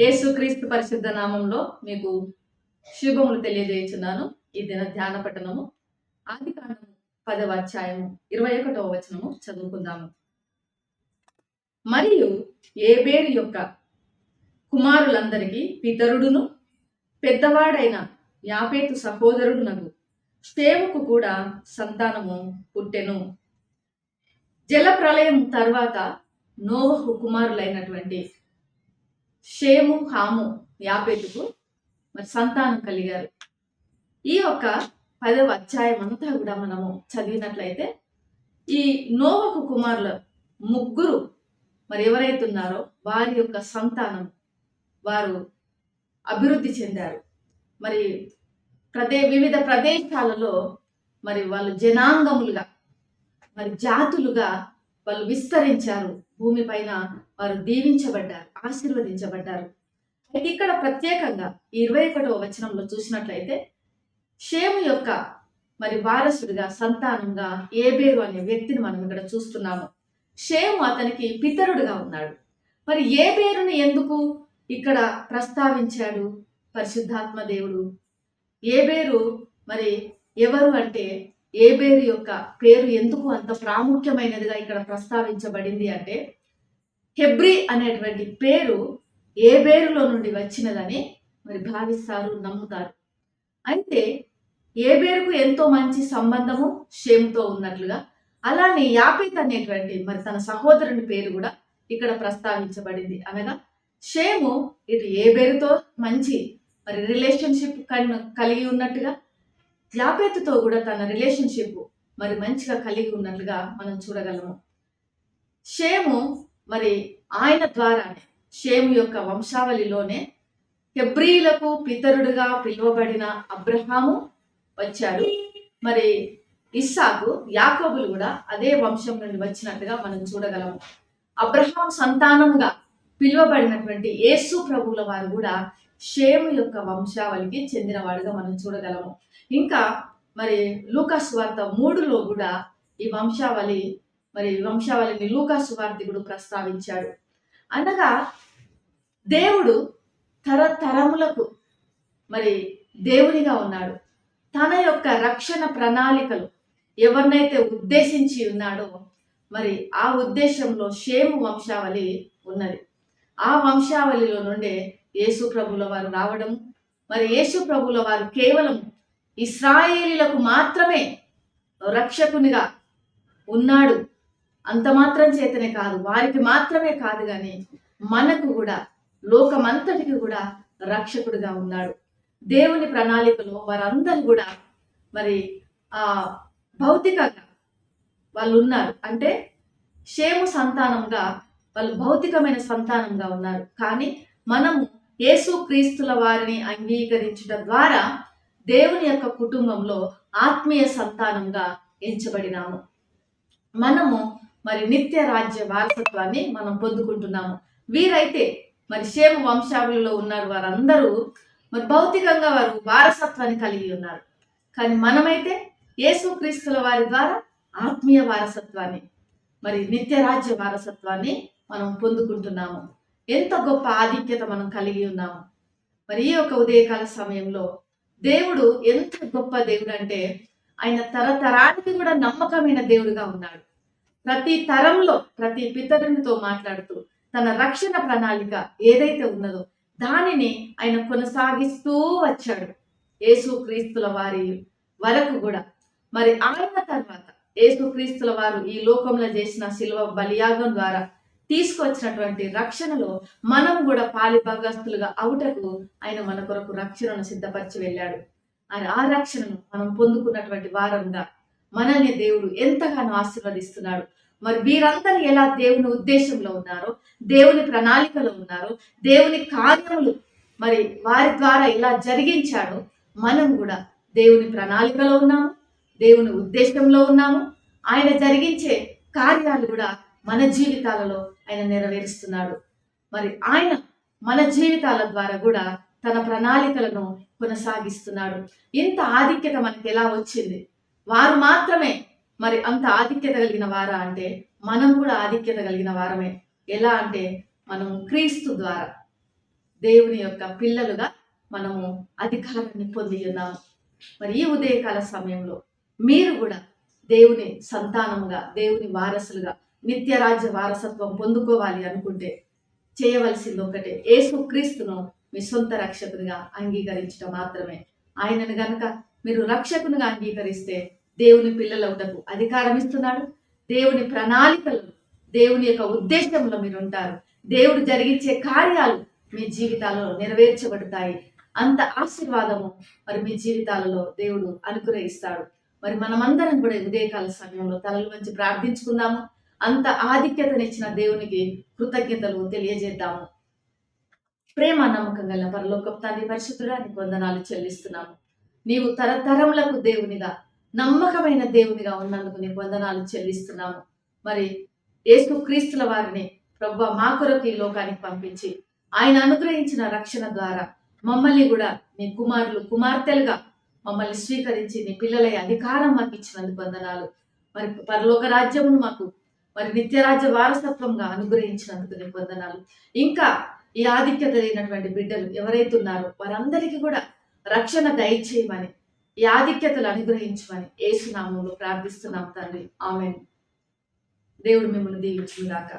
యేసుక్రీస్తు పరిశుద్ధ నామంలో మీకు శుభములు తెలియజేయుచున్నాను. ఈ దిన ధ్యాన పట్టణము ఆది కాండము పదవ అధ్యాయము ఇరవై ఒకటవ వచనము చదువుకుందాము. మరియు ఏబేరు యొక్క కుమారులందరికీ పితరుడును పెద్దవాడైన యాపేతు సహోదరుడునగు షేముకు కూడా సంతానము పుట్టెను. జల ప్రళయం తర్వాత నోవహు కుమారులైనటువంటి షేము హాము యాపేతుకు మరి సంతానం కలిగారు. ఈ యొక్క పదవ అధ్యాయం అంతా కూడా మనము చదివినట్లయితే ఈ నోవకు కుమారుల ముగ్గురు మరి ఎవరైతే ఉన్నారో వారి యొక్క సంతానం వారు అభివృద్ధి చెందారు. మరి ప్రదే వివిధ ప్రదేశాలలో మరి వాళ్ళు జనాంగములుగా మరి జాతులుగా వాళ్ళు విస్తరించారు. భూమిపైన వారు దీవించబడ్డారు ఆశీర్వదించబడ్డారు. అయితే ఇక్కడ ప్రత్యేకంగా ఇరవై ఒకటవ వచనంలో చూసినట్లయితే షేము యొక్క మరి వారసుడిగా సంతానంగా ఏబేరు అనే వ్యక్తిని మనం ఇక్కడ చూస్తున్నాము. షేము అతనికి పితరుడుగా ఉన్నాడు. మరి ఏబేరుని ఎందుకు ఇక్కడ ప్రస్తావించాడు పరిశుద్ధాత్మ దేవుడు? ఏబేరు మరి ఎవరు అంటే ఏబేరు యొక్క పేరు ఎందుకు అంత ప్రాముఖ్యమైనదిగా ఇక్కడ ప్రస్తావించబడింది అంటే హెబ్రి అనేటువంటి పేరు ఏ బేరులో నుండి వచ్చినదని మరి భావిస్తారు నమ్ముతారు. అయితే ఏ బేరుకు ఎంతో మంచి సంబంధము షేమ్తో ఉన్నట్లుగా అలానే యాపిత్ అనేటువంటి మరి తన సహోదరుని పేరు కూడా ఇక్కడ ప్రస్తావించబడింది. అనగా షేము ఇటు ఏ బేరుతో మంచి మరి రిలేషన్షిప్ కలిగి ఉన్నట్టుగా యాపేతుతో కూడా తన రిలేషన్షిప్ మరి మంచిగా కలిగి ఉన్నట్లుగా మనం చూడగలము. షేము మరి ఆయన ద్వారానే షేము యొక్క వంశావళిలోనే హెబ్రీలకు పితరుడుగా పిలువబడిన అబ్రహాము వచ్చాడు. మరి ఇస్సాకు యాకోబులు కూడా అదే వంశం నుండి వచ్చినట్టుగా మనం చూడగలము. అబ్రహాం సంతానముగా పిలువబడినటువంటి యేసు ప్రభువుల వారు కూడా షేము యొక్క వంశావళికి చెందినవాడుగా మనం చూడగలము. ఇంకా మరి లూకాస్ వార్త మూడులో కూడా ఈ వంశావళి మరి వంశావళిని లూకాసు సువార్థికుడు ప్రస్తావించాడు. అనగా దేవుడు తరతరములకు మరి దేవునిగా ఉన్నాడు. తన యొక్క రక్షణ ప్రణాళికలు ఎవరినైతే ఉద్దేశించి ఉన్నాడో మరి ఆ ఉద్దేశంలో షేము వంశావళి ఉన్నది. ఆ వంశావళిలో నుండే యేసు ప్రభుల వారు రావడం మరి యేసు ప్రభుల వారు కేవలం ఇస్రాయేలీలకు మాత్రమే రక్షకునిగా ఉన్నాడు. అంత మాత్రం చేతనే కాదు వారికి మాత్రమే కాదు కానీ మనకు కూడా లోకమంతటికి కూడా రక్షకుడుగా ఉన్నాడు. దేవుని ప్రణాళికలో వారందరూ కూడా మరి ఆ భౌతికంగా వాళ్ళు ఉన్నారు. అంటే క్షేమ సంతానంగా వాళ్ళు భౌతికమైన సంతానంగా ఉన్నారు. కానీ మనము యేసు క్రీస్తుల వారిని అంగీకరించడం ద్వారా దేవుని యొక్క కుటుంబంలో ఆత్మీయ సంతానంగా ఎంచబడినాము. మనము మరి నిత్య రాజ్య వారసత్వాన్ని మనం పొందుకుంటున్నాము. వీరైతే మరి క్షేమ వంశావళిలో ఉన్నారు వారందరూ మరి భౌతికంగా వారు వారసత్వాన్ని కలిగి ఉన్నారు. కానీ మనమైతే యేసుక్రీస్తుల వారి ద్వారా ఆత్మీయ వారసత్వాన్ని మరి నిత్య రాజ్య వారసత్వాన్ని మనం పొందుకుంటున్నాము. ఎంత గొప్ప ఆధిక్యత మనం కలిగి ఉన్నాము. మరి ఈ యొక్క ఉదయకాల సమయంలో దేవుడు ఎంత గొప్ప దేవుడు అంటే ఆయన తరతరానికి కూడా నమ్మకమైన దేవుడుగా ఉన్నాడు. ప్రతి తరంలో ప్రతి పితరునితో మాట్లాడుతూ తన రక్షణ ప్రణాళిక ఏదైతే ఉన్నదో దానిని ఆయన కొనసాగిస్తూ వచ్చాడు. యేసు క్రీస్తుల వారి వరకు కూడా. మరి ఆయన తర్వాత యేసు క్రీస్తుల వారు ఈ లోకంలో చేసిన శిల్వ బలియాగం ద్వారా తీసుకొచ్చినటువంటి రక్షణలో మనం కూడా పాలి భాగస్తులుగా అవుటకు ఆయన మన కొరకు రక్షణను సిద్ధపరిచి వెళ్ళాడు. ఆయన ఆ రక్షణను మనం పొందుకున్నటువంటి వారంగా మనల్ని దేవుడు ఎంతగానో ఆశీర్వదిస్తున్నాడు. మరి వీరందరూ ఎలా దేవుని ఉద్దేశంలో ఉన్నారో దేవుని ప్రణాళికలో ఉన్నారో దేవుని కార్యములు మరి వారి ద్వారా ఎలా జరిగించాడో మనం కూడా దేవుని ప్రణాళికలో ఉన్నాము దేవుని ఉద్దేశంలో ఉన్నాము. ఆయన జరిగించే కార్యాలు కూడా మన జీవితాలలో ఆయన నెరవేరుస్తున్నాడు. మరి ఆయన మన జీవితాల ద్వారా కూడా తన ప్రణాళికలను కొనసాగిస్తున్నాడు. ఇంత ఆధిక్యత మనకి ఎలా వచ్చింది? వారు మాత్రమే. మరి అంత ఆధిక్యత కలిగిన వారా అంటే మనం కూడా ఆధిక్యత కలిగిన వారమే. ఎలా అంటే మనం క్రీస్తు ద్వారా దేవుని యొక్క పిల్లలుగా మనము అధికారాన్ని పొంది ఉన్నాము. మరి ఈ ఉదయకాల సమయంలో మీరు కూడా దేవుని సంతానముగా దేవుని వారసులుగా నిత్య రాజ్య వారసత్వం పొందుకోవాలి అనుకుంటే చేయవలసింది ఒకటే యేసు క్రీస్తును మీ సొంత రక్షకునిగా అంగీకరించడం మాత్రమే. ఆయనను గనుక మీరు రక్షకునిగా అంగీకరిస్తే దేవుని పిల్లలవుటకు అధికారం ఇస్తున్నాడు. దేవుని ప్రణాళికలు దేవుని యొక్క ఉద్దేశంలో మీరు ఉంటారు దేవుడు జరిగించే కార్యాలు మీ జీవితాలలో నెరవేర్చబడతాయి. అంత ఆశీర్వాదము మరి మీ జీవితాలలో దేవుడు అనుగ్రహిస్తాడు. మరి మనమందరం కూడా ఉదయకాల సమయంలో తలలు వంచి ప్రార్థించుకుందాము. అంత ఆధిక్యతనిచ్చిన దేవునికి కృతజ్ఞతలు తెలియజేద్దాము. ప్రేమ నమ్మకం గల పరలోకపు తండ్రి పరిశుద్ధుడా నీకు వందనాలు చెల్లిస్తున్నాము. నీవు తరతరములకు దేవునిగా నమ్మకమైన దేవునిగా ఉన్నందుకు నీ వందనాలు చెల్లిస్తున్నాము. మరి యేసు క్రీస్తుల వారిని ప్రభు మా కొరకు ఈ లోకానికి పంపించి ఆయన అనుగ్రహించిన రక్షణ ద్వారా మమ్మల్ని కూడా నీ కుమారులు కుమార్తెలుగా మమ్మల్ని స్వీకరించి నీ పిల్లలై అధికారం మాకు ఇచ్చినందుకు వందనాలు. మరి పరలోక రాజ్యమును మాకు మరి నిత్యరాజ్య వారసత్వంగా అనుగ్రహించినందుకు నీకు వందనాలు. ఇంకా ఈ ఆధిక్యత లేనటువంటి బిడ్డలు ఎవరైతే ఉన్నారో వారందరికీ కూడా రక్షణ దయచేయమని యాధిక్యతలు అనుగ్రహించమని ఏసునామంలో ప్రార్థిస్తున్నాం తండ్రి. ఆమె దేవుడు మిమ్మల్ని దీవించుగాక